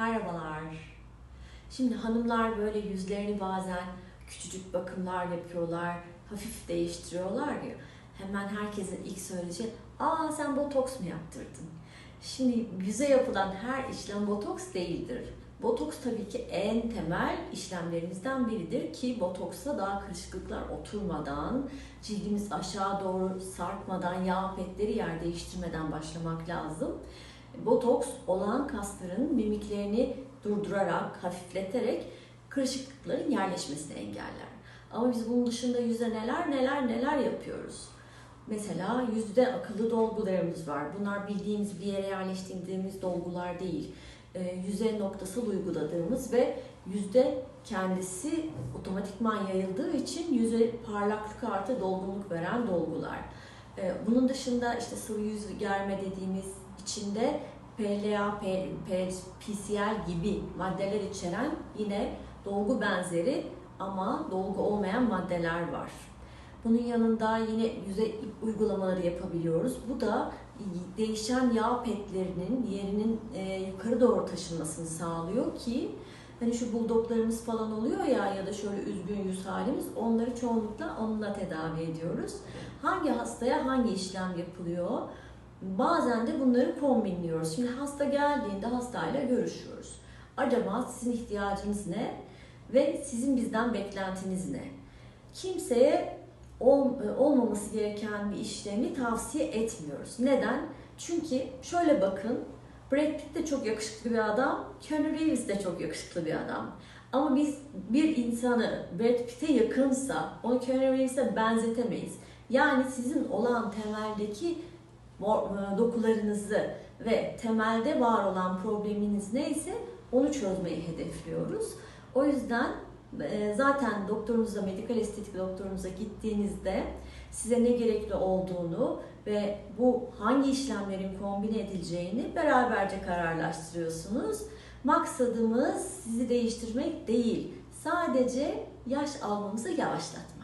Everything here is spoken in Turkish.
Merhabalar. Şimdi hanımlar böyle yüzlerini bazen küçücük bakımlar yapıyorlar, hafif değiştiriyorlar ya. Hemen herkesin ilk söyleyeceği, aa sen botoks mu yaptırdın? Şimdi yüze yapılan her işlem botoks değildir. Botoks tabii ki en temel işlemlerimizden biridir ki botoksa daha kırışıklıklar oturmadan, cildimiz aşağı doğru sarkmadan, yağ petleri yer değiştirmeden başlamak lazım. Botoks olan kasların mimiklerini durdurarak, hafifleterek kırışıklıkların yerleşmesini engeller. Ama biz bunun dışında yüze neler neler neler yapıyoruz. Mesela yüzde akıllı dolgularımız var. Bunlar bildiğimiz bir yere yerleştirdiğimiz dolgular değil. E, yüze noktasal uyguladığımız ve yüzde kendisi otomatikman yayıldığı için yüze parlaklık artı dolgunluk veren dolgular. E, bunun dışında işte sıvı yüz germe dediğimiz içinde PLA, P, P, PCL gibi maddeler içeren yine dolgu benzeri ama dolgu olmayan maddeler var. Bunun yanında yine yüze uygulamaları yapabiliyoruz. Bu da değişen yağ petlerinin yerinin e, yukarı doğru taşınmasını sağlıyor ki hani şu buldoklarımız falan oluyor ya ya da şöyle üzgün yüz halimiz onları çoğunlukla onunla tedavi ediyoruz. Hangi hastaya hangi işlem yapılıyor? Bazen de bunları kombinliyoruz. Şimdi hasta geldiğinde hastayla görüşüyoruz. Acaba sizin ihtiyacınız ne ve sizin bizden beklentiniz ne? Kimseye ol, olmaması gereken bir işlemi tavsiye etmiyoruz. Neden? Çünkü şöyle bakın, Brad Pitt de çok yakışıklı bir adam, Keanu Reeves de çok yakışıklı bir adam. Ama biz bir insanı Brad Pitt'e yakınsa onu Keanu Reeves'e benzetemeyiz. Yani sizin olan temeldeki dokularınızı ve temelde var olan probleminiz neyse onu çözmeyi hedefliyoruz. O yüzden e, zaten doktorunuza, medikal estetik doktorunuza gittiğinizde size ne gerekli olduğunu ve bu hangi işlemlerin kombine edileceğini beraberce kararlaştırıyorsunuz. Maksadımız sizi değiştirmek değil, sadece yaş almamızı yavaşlatmak.